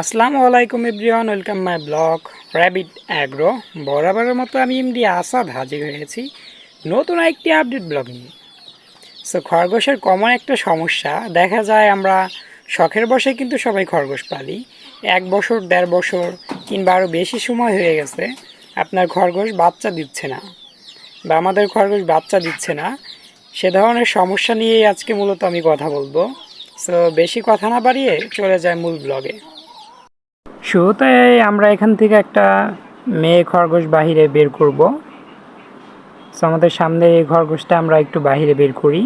আসসালামু আলাইকুম everyone, welcome my blog rabbit agro বরাবরের মতো আমি এমডি আসাদ হাজির হয়েছি নতুন একটি আপডেট ব্লগ নিয়ে। সো খরগোশের কমন একটা সমস্যা, দেখা যায় আমরা শখের বসে কিন্তু সবাই খরগোশ পালি। এক বছর, দেড় বছর কিংবা আরও বেশি সময় হয়ে গেছে, আপনার খরগোশ বাচ্চা দিচ্ছে না বা আমাদের খরগোশ বাচ্চা দিচ্ছে না। সে ধরনের সমস্যা নিয়েই আজকে মূলত আমি কথা বলব। সো বেশি কথা না বাড়িয়ে চলে যায় মূল ব্লগে। শুরুতে আমরা এখান থেকে একটা মেয়ে খরগোশ বাহিরে বের করব। সো আমাদের সামনে এই খরগোশটা আমরা একটু বাহিরে বের করি।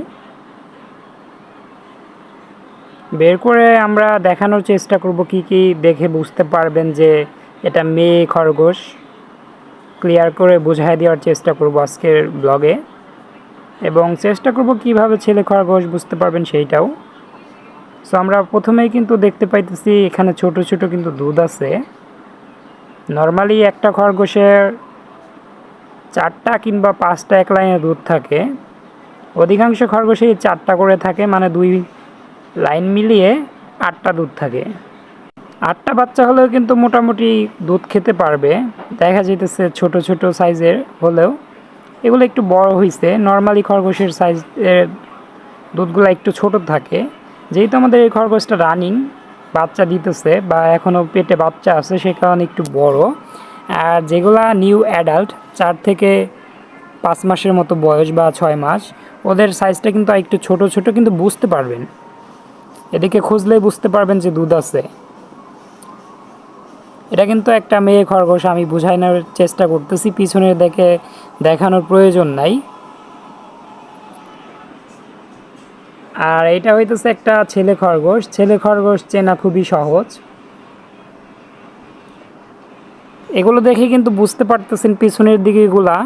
বের করে আমরা দেখানোর চেষ্টা করব কি কি দেখে বুঝতে পারবেন যে এটা মেয়ে খরগোশ। ক্লিয়ার করে বোঝাই দেওয়ার চেষ্টা করব আজকের ব্লগে এবং চেষ্টা করব কীভাবে ছেলে খরগোশ বুঝতে পারবেন সেইটাও। সো আমরা প্রথমেই কিন্তু দেখতে পাইতেছি এখানে ছোট ছোট কিন্তু দুধ আছে। নর্মালি একটা খরগোশের চারটা কিংবা পাঁচটা এক লাইনে দুধ থাকে। অধিকাংশ খরগোশেই চারটা করে থাকে মানে দুই লাইন মিলিয়ে আটটা দুধ থাকে। আটটা বাচ্চা হলেও কিন্তু মোটামুটি দুধ খেতে পারবে। দেখা যেতেছে ছোট ছোট সাইজের হলেও। এগুলো একটু বড় হয়েছে নর্মালি খরগোশের সাইজের দুধগুলো একটু ছোট থাকে। যেহেতু আমাদের এই খরগোশটা রানিং বাচ্চা দিতেছে বা এখনও পেটে বাচ্চা আছে, সে কারণে একটু বড়। আর যেগুলা নিউ অ্যাডাল্ট চার থেকে পাঁচ মাসের মতো বয়স বা ছয় মাস, ওদের সাইজটা কিন্তু একটু ছোট ছোট কিন্তু বুঝতে পারবেন। এদিকে খুঁজলেই বুঝতে পারবেন যে দুধ আছে। এটা কিন্তু একটা মেয়ে খরগোশ, আমি বুঝাইনোর চেষ্টা করতেছি পিছনে দেখে দেখানোর প্রয়োজন নাই। আর এটা হইতেছে একটা ছেলে খরগোশ। ছেলে খরগোশ চেনা খুবই সহজ। এগুলো দেখে কিন্তু বুঝতে পারতেছেন পিছনের দিকেগুলা।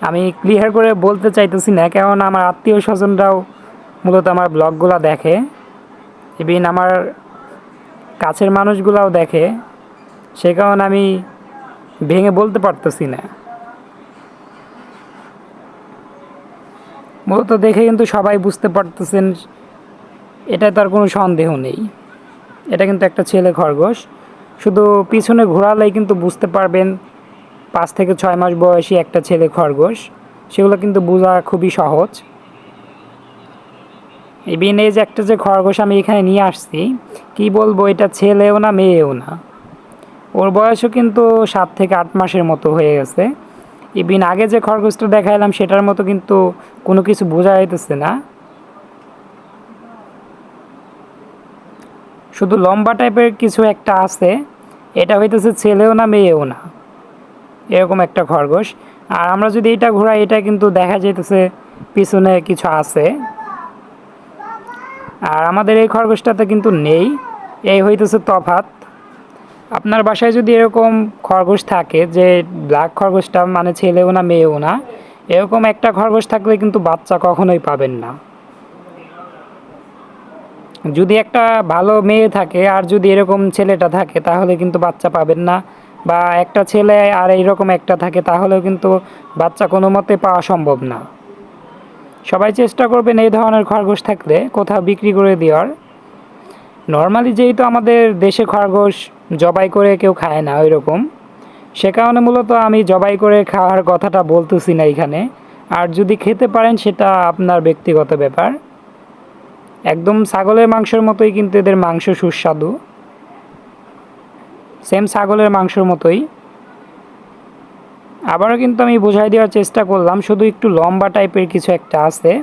আমি ক্লিয়ার করে বলতে চাইতেছি না কারণ আমার আত্মীয় স্বজনরাও মূলত আমার ব্লগগুলো দেখে ইভিন আমার কাছের মানুষগুলাও দেখে। সে কারণে আমি ভেঙে বলতে পারতেছি না। মূলত দেখে কিন্তু সবাই বুঝতে পারতেছেন, এটা তার কোনো সন্দেহ নেই। এটা কিন্তু একটা ছেলে খরগোশ। শুধু পিছনে ঘোরালেই কিন্তু বুঝতে পারবেন, পাঁচ থেকে ছয় মাস বয়সী একটা ছেলে খরগোশ। সেগুলো কিন্তু বোঝা খুবই সহজ। ইভিন এই যে একটা যে খরগোশ আমি এখানে নিয়ে আসছি, কি বলব, এটা ছেলেও না, মেয়েও না। ওর বয়সও কিন্তু সাত থেকে আট মাসের মতো হয়ে গেছে। ইভিন আগে যে খরগোশটা দেখাইলাম, সেটার মতো কিন্তু কোনো কিছু বোঝা যাইতেছে না। শুধু লম্বা টাইপের কিছু একটা আছে। এটা হইতেছে ছেলেও না, মেয়েও না। এরকম একটা খরগোশ। আর আমরা যদি এটা ঘোরাই, এটা কিন্তু দেখা যাইতেছে পিছনে কিছু আছে। আর আমাদের এই খরগোশটাতে কিন্তু নেই। এই হইতেছে তফাত আপনার বাসায় যদি এরকম খরগোশ থাকে, যে ব্ল্যাক খরগোশটা মানে ছেলেও না, মেয়েও না, এরকম একটা খরগোশ থাকলে কিন্তু বাচ্চা কখনোই পাবেন না। যদি একটা ভালো মেয়ে থাকে, আর যদি এরকম ছেলেটা থাকে, তাহলে কিন্তু বাচ্চা পাবেন না। বা একটা ছেলে আর এইরকম একটা থাকে, তাহলেও কিন্তু বাচ্চা কোনো মতে পাওয়া সম্ভব না। সবাই চেষ্টা করবেন এই ধরনের খরগোশ থাকলে কোথাও বিক্রি করে দেওয়ার। নর্মালি যেহেতু আমাদের দেশে খরগোশ জবাই করে কেউ খায় না ওই রকম সে কারণে মূলত আমি জবাই করে খাওয়ার কথাটা বলতেছি না এখানে। আর যদি খেতে পারেন সেটা আপনার ব্যক্তিগত ব্যাপার। একদম ছাগলের মাংসের মতোই কিন্তু এদের মাংস সুস্বাদু। সেম ছাগলের মাংসের মতোই। আবারও কিন্তু আমি বোঝাই দেওয়ার চেষ্টা করলাম, শুধু একটু লম্বা টাইপের কিছু একটা আছে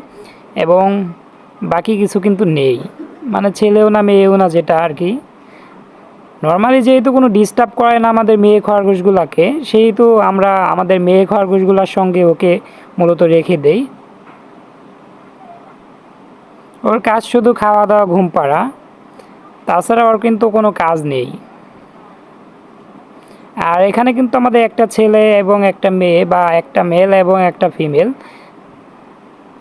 এবং বাকি কিছু কিন্তু নেই। মানে ছেলেও না, মেয়েও না যেটা আর কি। নর্মালি যেহেতু কোনো ডিস্টার্ব করে না আমাদের মেয়ে খরগোশগুলোকে, সেহেতু আমরা আমাদের মেয়ে খরগোশগুলোর সঙ্গে ওকে মূলত রেখে দেই। ওর কাজ শুধু খাওয়া দাওয়া ঘুম পাড়া তাছাড়া ওর কিন্তু কোনো কাজ নেই। আর এখানে কিন্তু আমাদের একটা ছেলে এবং একটা মেয়ে বা একটা মেল এবং একটা ফিমেল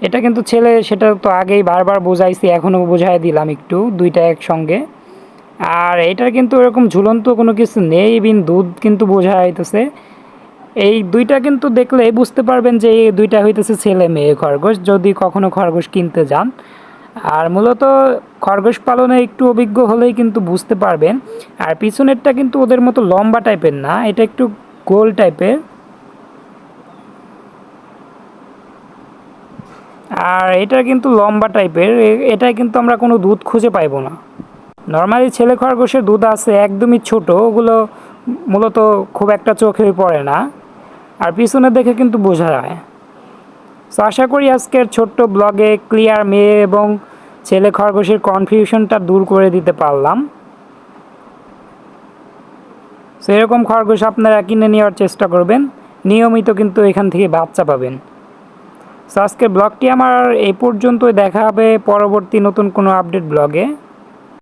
এটা কিন্তু ছেলে, সেটা তো আগেই বারবার বোঝাইছি, এখনও বোঝাই দিলাম একটু, দুইটা একসঙ্গে। আর এটার কিন্তু এরকম ঝুলন্ত কোনো কিছু নেই বিন দুধ কিন্তু বোঝা হইতেছে এই দুইটা কিন্তু দেখলে বুঝতে পারবেন যে এই দুইটা হইতেছে ছেলে মেয়ে খরগোশ, যদি কখনো খরগোশ কিনতে যান। আর মূলত খরগোশ পালনে একটু অভিজ্ঞ হলেই কিন্তু বুঝতে পারবেন। আর পিছনেরটা কিন্তু ওদের মতো লম্বা টাইপের না, এটা একটু গোল টাইপের আর এটা কিন্তু লম্বা টাইপের, এ- এটায় কিন্তু আমরা কোনো দুধ খুঁজে পাইবো না। নর্মালি ছেলে খরগোশের দুধ আছে একদমই ছোট, ওগুলো মূলত খুব একটা চোখে পড়ে না। আর পিছনে দেখে কিন্তু বোঝা যায়। তো আশা করি আজকের ছোট্ট ব্লগে ক্লিয়ার মেয়ে এবং ছেলে খরগোশের কনফিউশনটা দূর করে দিতে পারলাম। সেরকম খরগোশ আপনারা কিনে নেওয়ার চেষ্টা করবেন, নিয়মিত কিন্তু এখান থেকে বাচ্চা পাবেন। সো আজকের ব্লগটি আমার এই পর্যন্তই। দেখা হবে পরবর্তী নতুন কোনো আপডেট ব্লগে